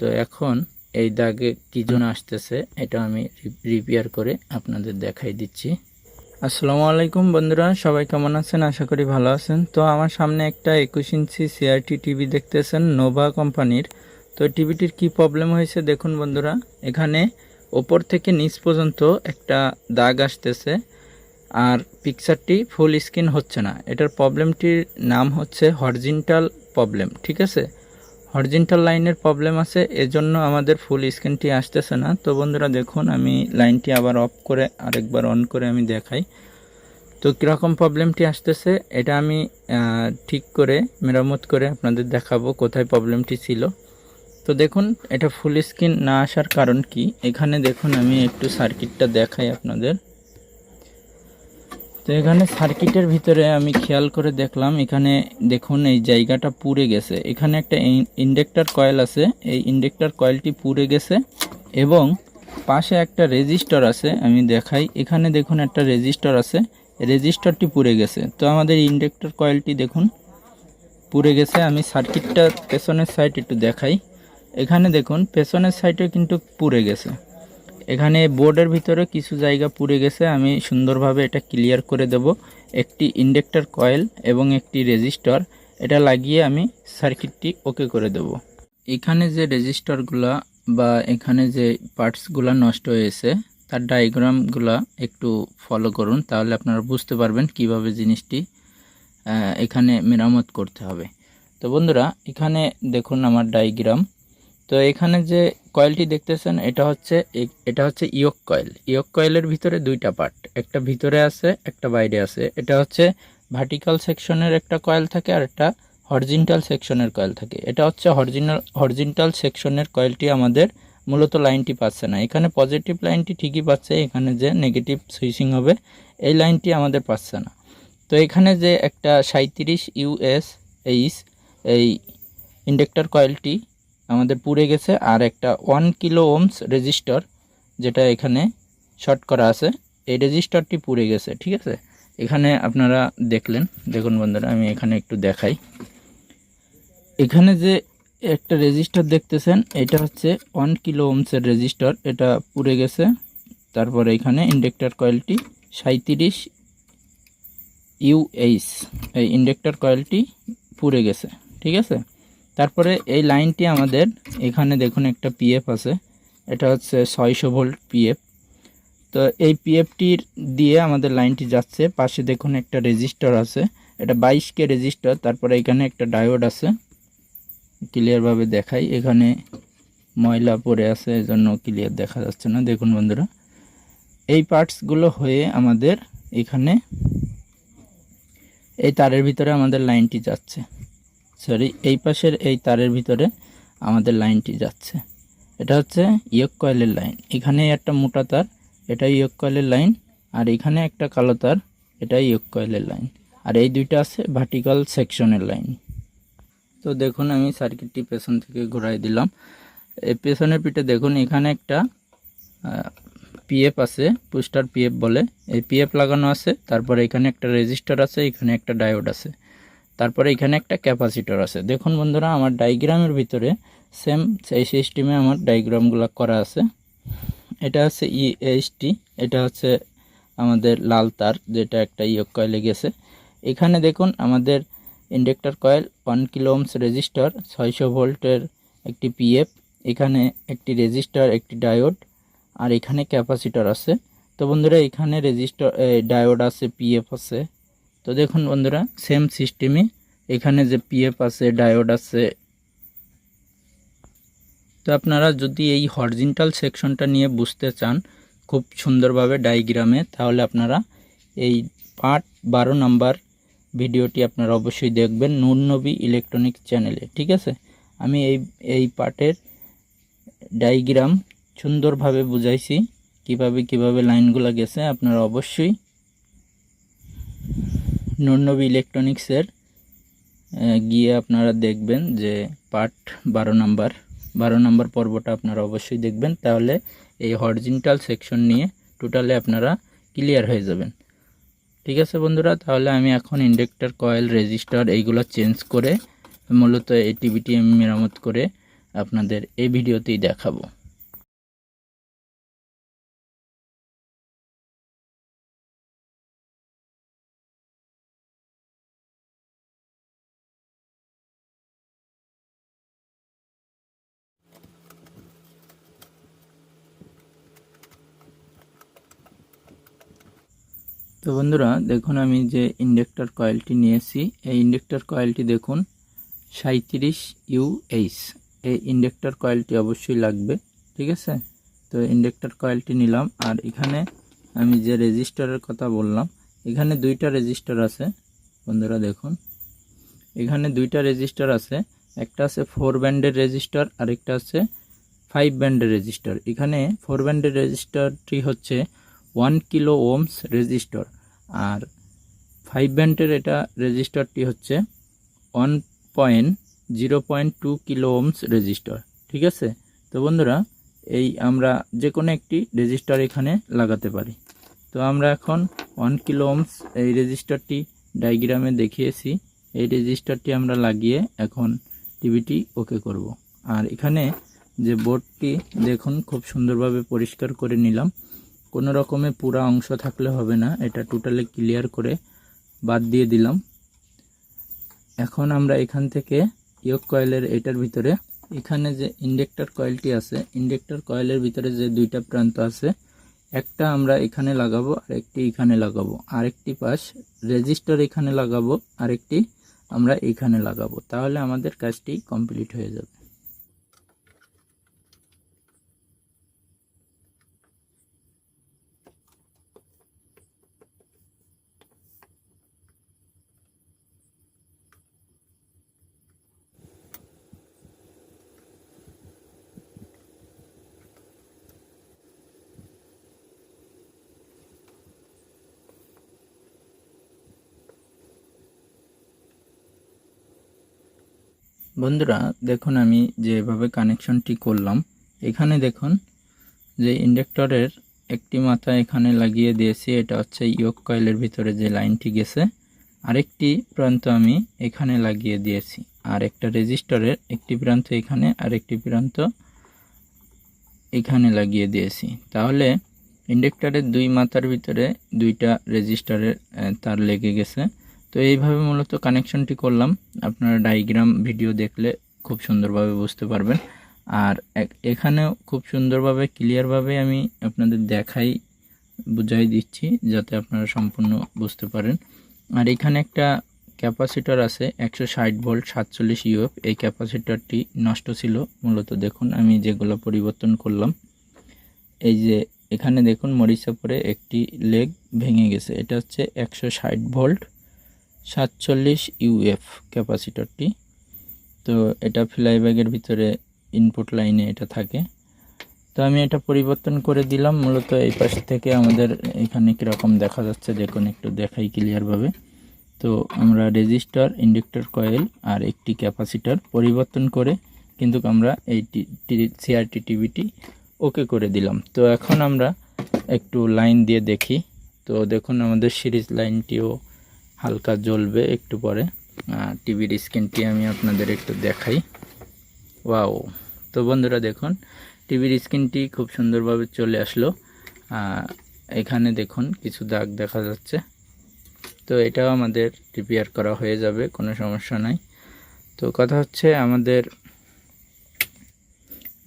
তো এখন এই দাগে কী জন্য আসতেছে, এটা আমি রিপেয়ার করে আপনাদের দেখাই দিচ্ছি। আসসালামু আলাইকুম বন্ধুরা, সবাই কেমন আছেন? আশা করি ভালো আছেন। তো আমার সামনে একটা একুশ ইঞ্চি সিআরটি টিভি দেখতেছেন, নোভা কোম্পানির। তো টিভিটির কি প্রবলেম হয়েছে দেখুন বন্ধুরা। এখানে ওপর থেকে নিচ পর্যন্ত একটা দাগ আসতেছে, আর পিকচারটি ফুল স্ক্রিন হচ্ছে না। এটার প্রবলেমটির নাম হচ্ছে হরজিনটাল প্রবলেম ঠিক আছে? হরজিনটাল লাইনের প্রবলেম আছে, এজন্য আমাদের ফুল স্ক্রিনটি আসতেছে না। তো বন্ধুরা দেখুন, আমি লাইনটি আবার অফ করে আরেকবার অন করে আমি দেখাই। তো কীরকম প্রবলেমটি আসতেছে, এটা আমি ঠিক করে, মেরামত করে আপনাদের দেখাবো কোথায় প্রবলেমটি ছিল। তো দেখুন, এটা ফুল স্ক্রিন না আসার কারণ কি? এখানে দেখুন, আমি একটু সার্কিটটা দেখাই আপনাদের। তো এখানে সার্কিটের ভিতরে আমি খেয়াল করে দেখলাম, এখানে দেখুন এই জায়গাটা পুড়ে গেছে। এখানে একটা ইন্ডেক্টর কয়েল আছে, এই ইন্ডেক্টর কয়েলটি পুড়ে গেছে এবং পাশে একটা রেজিস্টার আছে, আমি দেখাই। এখানে দেখুন একটা রেজিস্টার আছে, রেজিস্টারটি পুড়ে গেছে। তো আমাদের ইন্ডেক্টর কয়েলটি দেখুন, পুড়ে গেছে। আমি সার্কিটটা পেছনের সাইড একটু দেখাই। এখানে দেখুন, পেছনের সাইডে কিন্তু পুড়ে গেছে। এখানে বোর্ডের ভিতরে কিছু জায়গা পুড়ে গেছে, আমি সুন্দরভাবে এটা ক্লিয়ার করে দেব। একটি ইন্ডেক্টর কয়েল এবং একটি রেজিস্টার এটা লাগিয়ে আমি সার্কিটটি ওকে করে দেব। এখানে যে রেজিস্টারগুলা বা এখানে যে পার্টসগুলো নষ্ট হয়েছে, তার ডায়াগ্রামগুলা একটু ফলো করুন, তাহলে আপনারা বুঝতে পারবেন কীভাবে জিনিসটি এখানে মেরামত করতে হবে। তো বন্ধুরা, এখানে দেখুন আমার ডায়াগ্রাম তো এখানে যে কয়েলটি দেখতেছেন, এটা হচ্ছে এটা হচ্ছে ইয়ক কয়েল। ইয়ক কয়েলের ভিতরে দুইটা পার্ট, একটা ভিতরে আছে, একটা বাইরে আছে। এটা হচ্ছে ভার্টিক্যাল সেকশনের একটা কয়েল থাকে আর একটা হরজিন্টাল সেকশনের কয়েল থাকে। এটা হচ্ছে হরজিনাল, হরজিন্টাল সেকশনের কয়েলটি আমাদের মূলত লাইনটি পাচ্ছে না। এখানে পজিটিভ লাইনটি ঠিকই পাচ্ছে, এখানে যে নেগেটিভ সুইচিং হবে, এই লাইনটি আমাদের পাচ্ছে না। তো এখানে যে একটা সাঁত্রিশ ইউএস এইচ এই ইন্ডেক্টর কয়েলটি আমাদের পুড়ে গেছে। আর একটা ওয়ান কিলো ওমস রেজিস্টার যেটা এখানে শর্ট করা আছে, এই রেজিস্টারটি পুড়ে গেছে, ঠিক আছে? এখানে আপনারা দেখলেন, দেখুন বন্ধুরা, আমি এখানে একটু দেখাই। এখানে যে একটা রেজিস্টার দেখতেছেন, এটা হচ্ছে ওয়ান কিলো ওমসের রেজিস্টার এটা পুড়ে গেছে। তারপরে এখানে ইন্ডেক্টর কয়েলটি সাঁত্রিশ ইউএইচ এই ইন্ডেক্টর কয়েলটি পুড়ে গেছে, ঠিক আছে? তারপরে এই লাইনটি আমাদের এখানে দেখুন একটা পিএফ আছে। এটা হচ্ছে ছয়শো ভোল্ট পিএফ তো এই পিএফটির দিয়ে আমাদের লাইনটি যাচ্ছে। পাশে দেখুন একটা রেজিস্টার আছে। এটা বাইশ কে রেজিস্টার, তারপরে এখানে একটা ডায়োড আছে। ক্লিয়ারভাবে দেখাই। এখানে ময়লা পড়ে আছে, এজন্য ক্লিয়ার দেখা যাচ্ছে না। দেখুন বন্ধুরা, এই পার্টসগুলো হয়ে আমাদের এখানে এই তারের ভিতরে আমাদের লাইনটি যাচ্ছে। সরি এই পাশের এই তারের ভিতরে আমাদের লাইনটি যাচ্ছে। এটা হচ্ছে ইয়ক কয়েলের লাইন। এখানে একটা মোটা তার এটা ইয়ক কয়েলের লাইন, আর এখানে একটা কালো তার এটা ইয়ক কয়েলের লাইন। আর এই দুইটা আছে ভার্টিক্যাল সেকশনের লাইন। তো দেখুন, আমি সার্কিটটি পেছন থেকে ঘোরাই দিলাম। এই পেছনের পিঠে দেখুন, এখানে একটা পিএফ আছে পুস্টার পিএফ বলে। এই পিএফ লাগানো আছে, তারপরে এখানে একটা রেজিস্টার আছে, এখানে একটা ডায়োড আছে। তারপরে এখানে একটা ক্যাপাসিটর আছে। দেখুন বন্ধুরা, আমার ডায়াগ্রামের ভিতরে সেম এই সিস্টেমে আমার ডায়াগ্রামগুলো করা আছে। এটা হচ্ছে ইএইচটি এটা হচ্ছে আমাদের লাল তার, যেটা একটা ইয়ক কয়েলে গেছে। এখানে দেখুন, আমাদের inductor coil one kilo ohms resistor, ছয়শো ভোল্টের একটি পিএফ এখানে একটি রেজিস্টার, একটি ডায়োড, আর এখানে ক্যাপাসিটর আছে। তো বন্ধুরা, এখানে রেজিস্টার ডায়োড আছে পিএফ আছে। তো দেখুন বন্ধুরা সেম সিস্টেমে এখানে যে পিএফ আছে ডায়োড আছে। তো আপনারা যদি এই হরজিন্টাল সেকশনটা নিয়ে বুঝতে চান খুব সুন্দরভাবে ডাইগ্রামে তাহলে আপনারা এই পার্ট বারো নাম্বার ভিডিওটি আপনারা অবশ্যই দেখবেন নূরনবী ইলেকট্রনিক্স চ্যানেলে ঠিক আছে? আমি এই এই পার্টের ডাইগ্রাম সুন্দরভাবে বুঝাইছি, কীভাবে কীভাবে লাইনগুলো গেছে, আপনারা অবশ্যই নূরনবী ইলেকট্রনিক্সের গিয়ে আপনারা দেখবেন যে পার্ট বারো নাম্বার বারো নাম্বার পর্বটা আপনারা অবশ্যই দেখবেন। তাহলে এই হরজিন্টাল সেকশন নিয়ে টোটালে আপনারা ক্লিয়ার হয়ে যাবেন। ঠিক আছে বন্ধুরা, তাহলে আমি এখন ইন্ডেক্টর কয়েল রেজিস্টার এইগুলো চেঞ্জ করে মূলত এই টিভিটি আমি মেরামত করে আপনাদের এই ভিডিওতেই দেখাবো। তো বন্ধুরা, দেখুন আমি যে ইন্ডাক্টর কয়েলটি নিয়েছি, এই ইন্ডাক্টর কয়েলটি দেখুন সাঁত্রিশ ইউএইচ এই ইন্ডাক্টর কয়েলটি অবশ্যই লাগবে, ঠিক আছে? তো ইন্ডাক্টর কয়েলটি নিলাম, আর এখানে আমি যে রেজিস্টারের কথা বললাম, এখানে দুইটা রেজিস্টার আছে, বন্ধুরা দেখুন। এখানে দুইটা রেজিস্টার আছে, একটা আছে ফোর ব্যান্ডের রেজিস্টার আরেকটা আছে ফাইভ ব্যান্ডের রেজিস্টার। এখানে ফোর ব্যান্ডের রেজিস্টারটি হচ্ছে ওয়ান কিলো ওমস রেজিস্টার। আর ফাইভ ব্যান্ডের এটা রেজিস্টারটি হচ্ছে one point zero point two kilo ohms resistor ঠিক আছে? তো বন্ধুরা, এই আমরা যে কোনো একটি রেজিস্টার এখানে লাগাতে পারি। তো আমরা এখন ওয়ান কিলো ওমস এই রেজিস্টারটি ডায়াগ্রামে দেখিয়েছি। এই রেজিস্টারটি আমরা লাগিয়ে এখন টিভিটি ওকে করব। আর এখানে যে বোর্ডটি দেখুন, খুব সুন্দরভাবে পরিষ্কার করে নিলাম। কোনো রকমে পুরা অংশ থাকলে হবে না, এটা টোটালি ক্লিয়ার করে বাদ দিয়ে দিলাম। এখন আমরা এখান থেকে ইয়ক কয়েলের এটার ভিতরে, এখানে যে ইন্ডেক্টর কয়েলটি আছে ইন্ডেক্টর কয়েলের ভিতরে যে দুইটা প্রান্ত আছে, একটা আমরা এখানে লাগাবো আর একটি এখানে লাগাবো। আরেকটি পাশ রেজিস্টার এখানে লাগাবো, আরেকটি আমরা এখানে লাগাবো। তাহলে আমাদের কাজটি কমপ্লিট হয়ে যাবে। বন্ধুরা, দেখুন আমি যেভাবে কানেকশনটি করলাম। এখানে দেখুন যে ইন্ডাক্টরের একটি মাথা এখানে লাগিয়ে দিয়েছি, এটা হচ্ছে ইয়ক কয়েলের ভিতরে যে লাইনটি গেছে। আরেকটি প্রান্ত আমি এখানে লাগিয়ে দিয়েছি, আর একটা রেজিস্টরের একটি প্রান্ত এখানে, আর একটি প্রান্ত এখানে লাগিয়ে দিয়েছি। তাহলে ইন্ডাক্টরের দুই মাথার ভিতরে দুইটা রেজিস্টারের তার লেগে গেছে। তো এইভাবে মূলত কানেকশনটি করলাম। আপনারা ডায়াগ্রাম ভিডিও দেখলে খুব সুন্দরভাবে বুঝতে পারবেন। আর এখানেও খুব সুন্দরভাবে ক্লিয়ারভাবে আমি আপনাদের দেখাই, বুঝাই দিচ্ছি, যাতে আপনারা সম্পূর্ণ বুঝতে পারেন। আর এখানে একটা ক্যাপাসিটার আছে, একশো ষাট ভোল্ট সাতচল্লিশ ইউএফ এই ক্যাপাসিটারটি নষ্ট ছিল, মূলত দেখুন, আমি যেগুলো পরিবর্তন করলাম। এই যে, এখানে দেখুন, মরিচা পরে একটি লেগ ভেঙে গেছে। এটা হচ্ছে একশো ষাট ভোল্ট সাতচল্লিশ ইউএফ ক্যাপাসিটরটি। তো এটা ফ্লাই ব্যাগের ভিতরে ইনপুট লাইনে এটা থাকে। তো আমি এটা পরিবর্তন করে দিলাম। মূলত এই পাশ থেকে আমাদের এখানে কীরকম দেখা যাচ্ছে, দেখুন একটু দেখাই ক্লিয়ারভাবে তো আমরা রেজিস্টার ইন্ডাক্টর কয়েল আর একটি ক্যাপাসিটার পরিবর্তন করে কিন্তু আমরা এই সিআরটি টিভিটি ওকে করে দিলাম। তো এখন আমরা একটু লাইন দিয়ে দেখি। তো দেখুন আমাদের সিরিজ লাইনটিও হালকা জ্বলবে একটু পরে। টিভির স্ক্রিনটি আমি আপনাদের একটু দেখাই। ওয়াও। তো বন্ধুরা দেখুন, টিভির স্ক্রিনটি খুব সুন্দরভাবে চলে আসলো। এখানে দেখুন, কিছু দাগ দেখা যাচ্ছে। তো এটাও আমাদের রিপেয়ার করা হয়ে যাবে, কোনো সমস্যা নাই। তো কথা হচ্ছে, আমাদের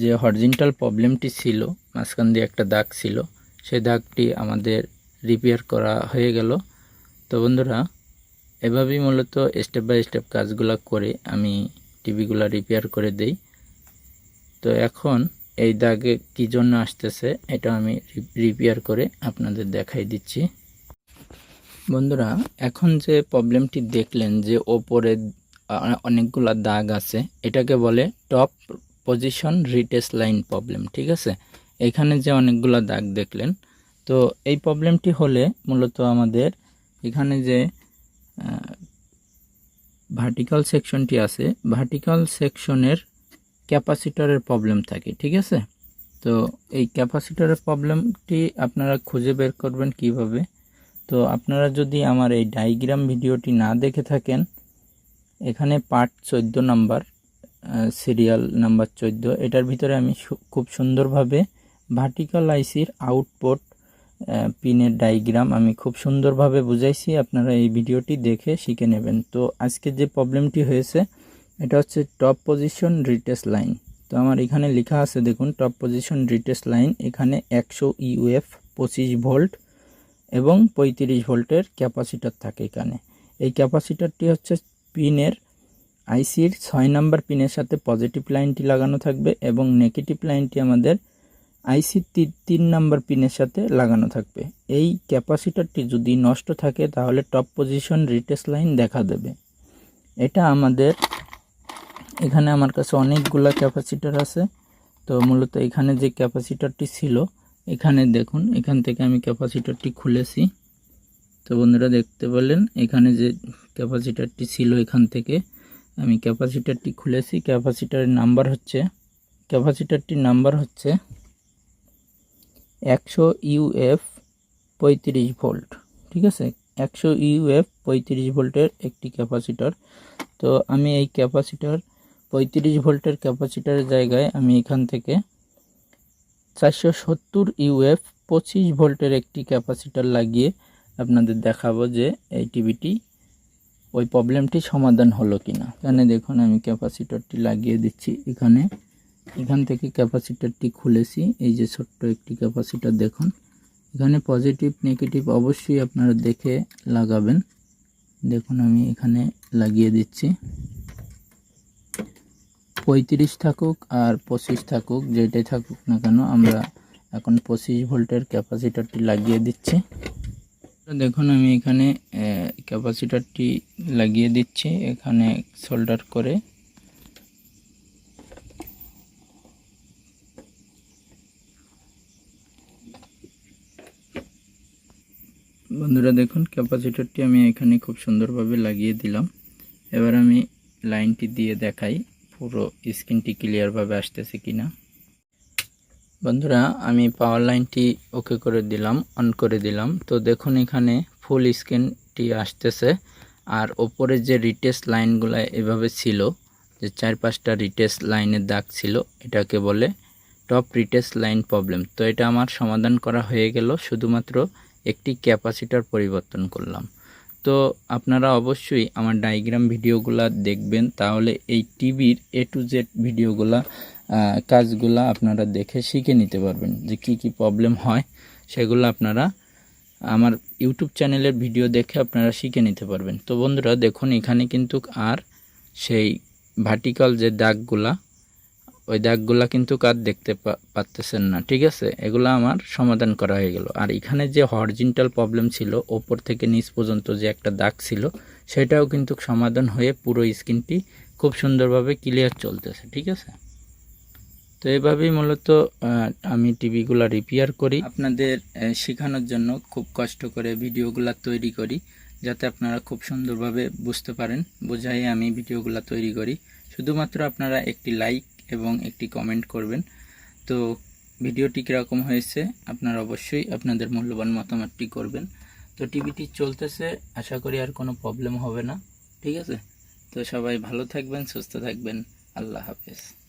যে হরজিনটাল প্রবলেমটি ছিল, মাঝখান দিয়ে একটা দাগ ছিল, সেই দাগটি আমাদের রিপেয়ার করা হয়ে গেল। তো বন্ধুরা, এভাবেই মূলত স্টেপ বাই স্টেপ কাজগুলো করে আমি টিভিগুলো রিপেয়ার করে দেই। তো এখন এই দাগে কী জন্য আসতেছে এটা আমি রিপেয়ার করে আপনাদের দেখাই দিচ্ছি। বন্ধুরা, এখন যে প্রবলেমটি দেখলেন যে ওপরে অনেকগুলা দাগ আছে, এটাকে বলে টপ পজিশন রিটেস লাইন প্রবলেম ঠিক আছে? এখানে যে অনেকগুলা দাগ দেখলেন, তো এই প্রবলেমটি হলে মূলত আমাদের এখানে যে ভার্টিক্যাল সেকশনটি আছে ভার্টিক্যাল সেকশনের ক্যাপাসিটরের প্রবলেম থাকে, ঠিক আছে? তো এই ক্যাপাসিটরের প্রবলেমটি আপনারা খুঁজে বের করবেন কীভাবে? তো আপনারা যদি আমার এই ডাইগ্রাম ভিডিওটি না দেখে থাকেন, এখানে পার্ট চোদ্দ নাম্বার সিরিয়াল নাম্বার চোদ্দ, এটার ভিতরে আমি খুব সুন্দরভাবে ভার্টিক্যাল আইসির আউটপুট পিনের ডায়াগ্রাম আমি খুব সুন্দরভাবে বুঝাইছি। আপনারা এই ভিডিওটি দেখে শিখে নেবেন। তো আজকে যে প্রবলেমটি হয়েছে, এটা হচ্ছে টপ পজিশন রিটেস লাইন তো আমার এখানে লেখা আছে, দেখুন টপ পজিশন রিটেস লাইন এখানে একশো ইউএফ পঁচিশ ভোল্ট এবং পঁয়ত্রিশ ভোল্টের ক্যাপাসিটার থাকে এখানে। এই ক্যাপাসিটারটি হচ্ছে পিনের আইসির ছয় নাম্বার পিনের সাথে পজিটিভ লাইনটি লাগানো থাকবে এবং নেগেটিভ লাইনটি আমাদের আইসির তিন নাম্বার পিনের সাথে লাগানো থাকবে। এই ক্যাপাসিটারটি যদি নষ্ট থাকে, তাহলে টপ পজিশন রিটেস লাইন দেখা দেবে। এটা আমাদের, এখানে আমার কাছে অনেকগুলা ক্যাপাসিটার আছে। তো মূলত এখানে যে ক্যাপাসিটারটি ছিল, এখানে দেখুন, এখান থেকে আমি ক্যাপাসিটারটি খুলেছি। তো বন্ধুরা দেখতে পেলেন, এখানে যে ক্যাপাসিটারটি ছিল এখান থেকে, আমি ক্যাপাসিটারটি খুলেছি। ক্যাপাসিটারের নাম্বার হচ্ছে, ক্যাপাসিটারটির নাম্বার হচ্ছে একশো ইউএফ পঁয়ত্রিশ ভোল্ট, ঠিক আছে? একশো ইউএফ পঁয়ত্রিশ ভোল্টের একটি ক্যাপাসিটার। তো আমি এই ক্যাপাসিটার, পঁয়ত্রিশ ভোল্টের ক্যাপাসিটারের জায়গায় আমি এখান থেকে চারশো সত্তর ইউএফ পঁচিশ ভোল্টের একটি ক্যাপাসিটার লাগিয়ে আপনাদের দেখাবো যে এই টিভিটি ওই প্রবলেমটি সমাধান হলো কি না এখানে দেখুন আমি ক্যাপাসিটারটি লাগিয়ে দিচ্ছি। এখানে এখান থেকে ক্যাপাসিটারটি খুলেছি, এই যে ছোট্ট একটি ক্যাপাসিটার দেখুন। এখানে পজিটিভ, নেগেটিভ অবশ্যই আপনারা দেখে লাগাবেন। দেখুন, আমি এখানে লাগিয়ে দিচ্ছি। পঁয়ত্রিশ থাকুক আর পঁচিশ থাকুক, যেটাই থাকুক না কেন, আমরা এখন পঁচিশ ভোল্টের ক্যাপাসিটারটি লাগিয়ে দিচ্ছি। দেখুন, আমি এখানে ক্যাপাসিটারটি লাগিয়ে দিচ্ছি, এখানে সোল্ডার করে। বন্ধুরা দেখুন, ক্যাপাসিটরটি আমি এখানে খুব সুন্দরভাবে লাগিয়ে দিলাম। এবার আমি লাইনটি দিয়ে দেখাই, পুরো স্ক্রিনটি ক্লিয়ারভাবে আসতেছে কিনা। বন্ধুরা, আমি পাওয়ার লাইনটি ওকে করে দিলাম, অন করে দিলাম। তো দেখুন, এখানে ফুল স্ক্রিনটি আসতেছে। আর ওপরে যে রিটেস লাইনগুলো এভাবে ছিল, যে চার পাঁচটা রিটেস লাইনের দাগ ছিল, এটাকে বলে টপ রিটেস লাইন প্রবলেম তো এটা আমার সমাধান করা হয়ে গেল, শুধুমাত্র একটি ক্যাপাসিটার পরিবর্তন করলাম। তো আপনারা অবশ্যই আমার ডায়াগ্রাম ভিডিওগুলো দেখবেন, তাহলে এই টিভির এ টু জেড ভিডিওগুলা কাজগুলা আপনারা দেখে শিখে নিতে পারবেন যে কি কি প্রবলেম হয়, সেগুলো আপনারা আমার ইউটিউব চ্যানেলের ভিডিও দেখে আপনারা শিখে নিতে পারবেন। তো বন্ধুরা, দেখুন এখানে কিন্তু আর সেই ভার্টিক্যাল যে দাগগুলা ওই দাগগুলা কিন্তু কার দেখতে পা- পারতেছেন না, ঠিক আছে? এগুলো আমার সমাধান করা হয়ে গেল। আর এখানে যে হরিজিন্টাল প্রবলেম ছিল, ওপর থেকে নিচ পর্যন্ত যে একটা দাগ ছিল, সেটাও কিন্তু সমাধান হয়ে পুরো স্ক্রিনটি খুব সুন্দরভাবে ক্লিয়ার চলতেছে, ঠিক আছে? তো এভাবেই মূলত আমি টিভিগুলো রিপেয়ার করি। আপনাদের শেখানোর জন্য খুব কষ্ট করে ভিডিওগুলো তৈরি করি, যাতে আপনারা খুব সুন্দরভাবে বুঝতে পারেন, বোঝাই আমি ভিডিওগুলো তৈরি করি। শুধুমাত্র আপনারা একটি লাইক এবং একটি কমেন্ট করবেন। তো ভিডিওটি কীরকম হয়েছে, আপনারা অবশ্যই আপনাদের মূল্যবান মতামতটি করবেন। তো টিভিটি চলতেছে, আশা করি আর কোনো প্রবলেম হবে না। ঠিক আছে? তো সবাই ভালো থাকবেন, সুস্থ থাকবেন। আল্লাহ হাফেজ।